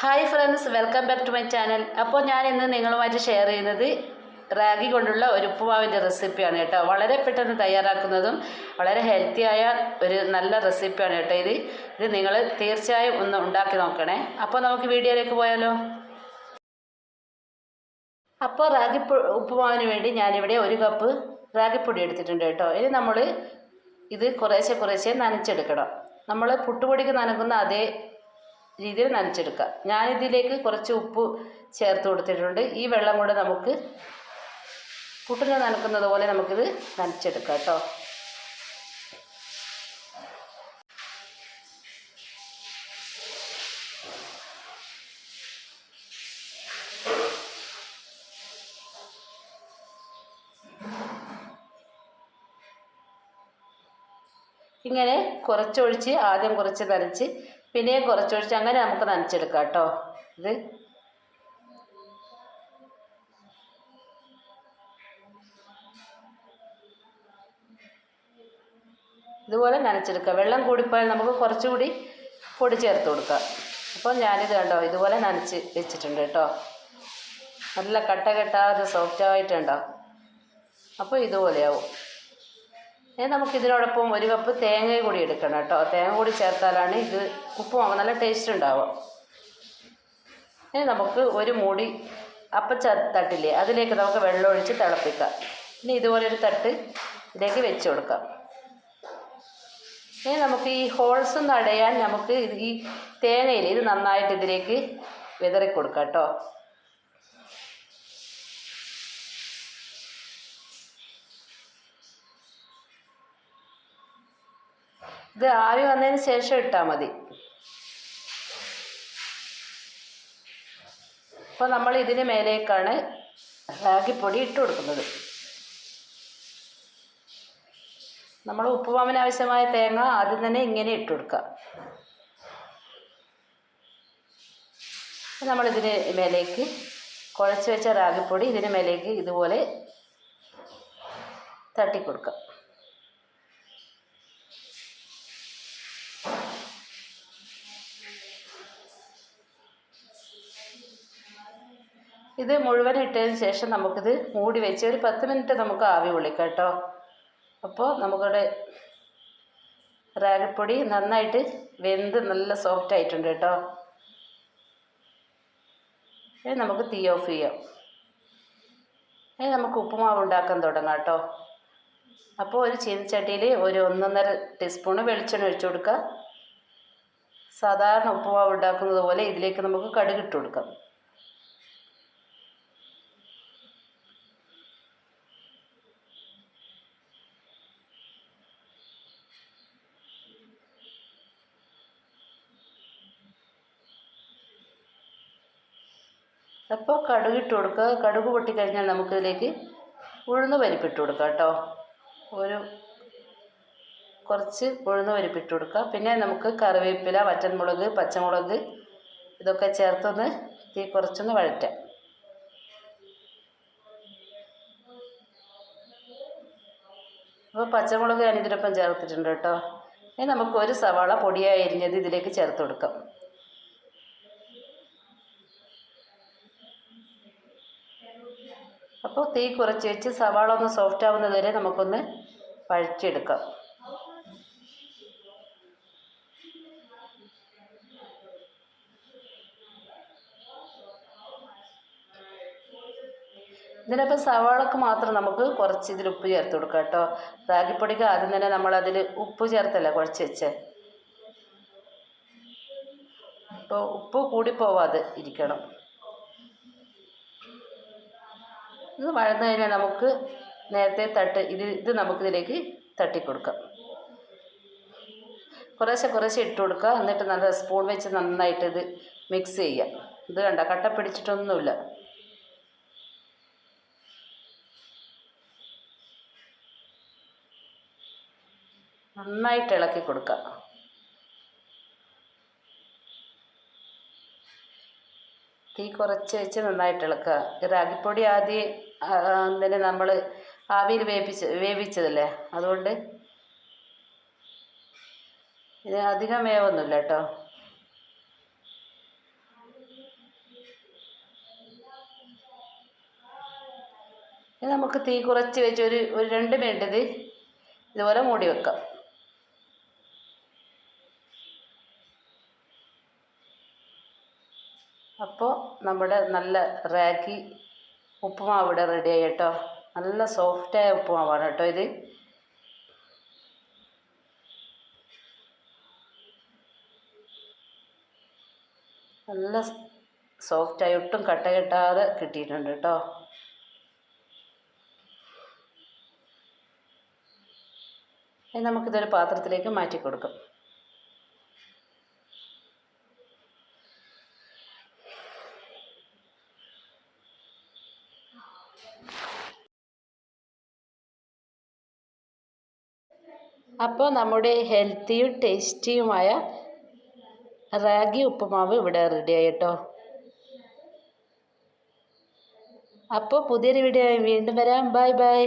Hi friends welcome back to my channel അപ്പോൾ ഞാൻ ഇന്ന് നിങ്ങളുമായിട്ട് ഷെയർ ചെയ്യുന്നത് റാഗി കൊണ്ടുള്ള ഒരു ഉപ്പുമാവിന്റെ റെസിപ്പിയാണ് കേട്ടോ. വളരെ പെട്ടെന്ന് തയ്യാറാക്കുന്നതും വളരെ ഹെൽത്തിയായ ഒരു നല്ല റെസിപ്പിയാണ് കേട്ടോ ഇത്. ഇത് നിങ്ങൾ തീർച്ചയായും ഒന്ന് ഉണ്ടാക്കി നോക്കണേ. അപ്പോൾ നമുക്ക് വീഡിയോയിലേക്ക് പോയാലോ? അപ്പോൾ റാഗി ഉപ്പുമാവിന് വേണ്ടി ഞാനിവിടെ ഒരു കപ്പ് റാഗിപ്പൊടി എടുത്തിട്ടുണ്ട് കേട്ടോ. ഇനി നമ്മൾ ഇത് കുറേശ്ശെ കുറേശ്ശെ നനച്ചെടുക്കണം. നമ്മൾ പുട്ടുപൊടിക്ക് നനക്കുന്ന അതേ രീതിയിൽ നനച്ചെടുക്കുക. ഞാനിതിലേക്ക് കുറച്ച് ഉപ്പ് ചേർത്ത് കൊടുത്തിട്ടുണ്ട്. ഈ വെള്ളം കൂടെ നമുക്ക് പുട്ടിന് നനക്കുന്നത് പോലെ നമുക്കിത് നനച്ചെടുക്കാം കേട്ടോ. ഇങ്ങനെ കുറച്ചൊഴിച്ച് ആദ്യം കുറച്ച് നനച്ച് പിന്നെയും കുറച്ചൊഴിച്ച് അങ്ങനെ നമുക്ക് നനച്ചെടുക്കാം കേട്ടോ. ഇത് ഇതുപോലെ നനച്ചെടുക്കുക വെള്ളം കൂടിപ്പോയാൽ നമുക്ക് കുറച്ചുകൂടി പൊടി ചേർത്ത് കൊടുക്കാം. അപ്പോൾ ഞാനിത് കണ്ടോ ഇതുപോലെ നനച്ച് വെച്ചിട്ടുണ്ട് കേട്ടോ. നല്ല കട്ട കെട്ടാതെ സോഫ്റ്റായിട്ടുണ്ടോ അപ്പോൾ ഇതുപോലെയാവും. ഇനി നമുക്ക് ഇതിനോടൊപ്പം ഒരു കപ്പ് തേങ്ങ കൂടി എടുക്കണം കേട്ടോ. തേങ്ങ കൂടി ചേർത്താലാണ് ഇത് ഉപ്പുമാവ് നല്ല ടേസ്റ്റ് ഉണ്ടാവുക. ഇനി നമുക്ക് ഒരു മൂടി അപ്പച്ച തട്ടില്ലേ അതിലേക്ക് നമുക്ക് വെള്ളം ഒഴിച്ച് തിളപ്പിക്കാം. ഇനി ഇതുപോലെ ഒരു തട്ട് ഇതിലേക്ക് വെച്ച് കൊടുക്കാം. ഇനി നമുക്ക് ഈ ഹോൾസ് തടയാൻ നമുക്ക് ഈ തേങ്ങയിൽ ഇത് നന്നായിട്ട് ഇതിലേക്ക് വിതറി കൊടുക്കാം കേട്ടോ. ഇത് ആവി വന്നതിന് ശേഷം ഇട്ടാൽ മതി. അപ്പോൾ നമ്മൾ ഇതിന് മേലേക്കാണ് റാഗിപ്പൊടി ഇട്ട് കൊടുക്കുന്നത്. നമ്മൾ ഉപ്പുമാവിന് ആവശ്യമായ തേങ്ങ ആദ്യം തന്നെ ഇങ്ങനെ ഇട്ട് കൊടുക്കുക നമ്മളിതിന് മേലേക്ക് കുഴച്ച് വെച്ച റാഗിപ്പൊടി ഇതിന് മേലേക്ക് ഇതുപോലെ തട്ടിക്കൊടുക്കുക ഇത് മുഴുവൻ ഇട്ടതിന് ശേഷം നമുക്കിത് മൂടി വെച്ച് ഒരു പത്ത് മിനിറ്റ് നമുക്ക് ആവി കൊള്ളിക്കാം കേട്ടോ. അപ്പോൾ നമുക്കിവിടെ റാഗിപ്പൊടി നന്നായിട്ട് വെന്ത് നല്ല സോഫ്റ്റ് ആയിട്ടുണ്ട് കേട്ടോ. ഇനി നമുക്ക് തീ ഓഫ് ചെയ്യാം. ഇനി നമുക്ക് ഉപ്പുമാവ് ഉണ്ടാക്കാൻ തുടങ്ങാം കേട്ടോ. അപ്പോൾ ഒരു ചീനിച്ചട്ടിയിൽ ഒരു ഒന്നൊന്നര ടീസ്പൂണ് വെളിച്ചെണ്ണ ഒഴിച്ചു കൊടുക്കുക സാധാരണ ഉപ്പുമാവ് ഉണ്ടാക്കുന്നത് പോലെ ഇതിലേക്ക് നമുക്ക് കടുകിട്ട് കൊടുക്കാം. അപ്പോൾ കടുക് ഇട്ട് കൊടുക്കുക. കടുക് പൊട്ടിക്കഴിഞ്ഞാൽ നമുക്കിതിലേക്ക് ഉഴുന്ന് പരിപ്പിട്ട് കൊടുക്കാം കേട്ടോ. ഒരു കുറച്ച് ഉഴുന്ന് പരിപ്പിട്ട് കൊടുക്കുക പിന്നെ നമുക്ക് കറിവേപ്പില വറ്റൻമുളക് പച്ചമുളക് ഇതൊക്കെ ചേർത്തൊന്ന് തീ കുറച്ചൊന്ന് വഴറ്റാം. അപ്പോൾ പച്ചമുളക് ഞാൻ ഇതിനൊപ്പം ചേർത്തിട്ടുണ്ട് കേട്ടോ. ഇനി നമുക്ക് ഒരു സവാള പൊടിയായി അരിഞ്ഞത് ഇതിലേക്ക് ചേർത്ത് കൊടുക്കാം. അപ്പോൾ തീ കുറച്ച് വെച്ച് സവാള ഒന്ന് സോഫ്റ്റ് ആവുന്നത് വരെ നമുക്കൊന്ന് വഴറ്റിയെടുക്കാം. ഇതിനപ്പോൾ സവാളക്ക് മാത്രം നമുക്ക് കുറച്ച് ഇതിൽ ഉപ്പ് ചേർത്ത് കൊടുക്കാം കേട്ടോ. റാഗിപ്പൊടിക്ക് ആദ്യം തന്നെ നമ്മളതിൽ ഉപ്പ് ചേർത്തല്ല കുഴച്ച് വെച്ച്? അപ്പോൾ ഉപ്പ് കൂടിപ്പോവാതെ ഇരിക്കണം. ഇത് വഴന്നു കഴിഞ്ഞാൽ നമുക്ക് നേരത്തെ തട്ട് ഇത് ഇത് നമുക്കിതിലേക്ക് തട്ടിക്കൊടുക്കാം. കുറേശ്ശെ കുറേശ്ശെ ഇട്ട് കൊടുക്കുക. എന്നിട്ട് നല്ല സ്പൂൺ വെച്ച് നന്നായിട്ട് ഇത് മിക്സ് ചെയ്യുക. ഇത് കണ്ട കട്ട പിടിച്ചിട്ടൊന്നുമില്ല. നന്നായിട്ട് ഇളക്കി കൊടുക്കുക. തീ കുറച്ച് വെച്ച് നന്നായിട്ട് ഇളക്കുക. ഈ റാഗിപ്പൊടി ആദ്യം തന്നെ നമ്മൾ ആവിയിൽ വേവിച്ച് വേവിച്ചതല്ലേ? അതുകൊണ്ട് ഇത് അധികം വേവൊന്നുമില്ല കേട്ടോ. ഇത് നമുക്ക് തീ കുറച്ച് വെച്ച് ഒരു ഒരു രണ്ട് മിനിറ്റ് ഇത് ഇതുപോലെ മൂടി വെക്കാം. അപ്പോൾ നമ്മുടെ നല്ല റാഗി ഉപ്പുമാവ് ഇവിടെ റെഡിയായി കേട്ടോ. നല്ല സോഫ്റ്റായ ഉപ്പുമാവാണ് കേട്ടോ ഇത്. നല്ല സോഫ്റ്റായി ഒട്ടും കട്ട കെട്ടാതെ കിട്ടിയിട്ടുണ്ട് കേട്ടോ. നമുക്കിതൊരു പാത്രത്തിലേക്ക് മാറ്റി കൊടുക്കാം അപ്പോൾ നമ്മുടെ ഹെൽത്തിയും ടേസ്റ്റിയുമായ റാഗി ഉപ്പുമാവ് ഇവിടെ റെഡിയായി കേട്ടോ അപ്പോൾ പുതിയൊരു വീഡിയോ വീണ്ടും വരാം. Bye bye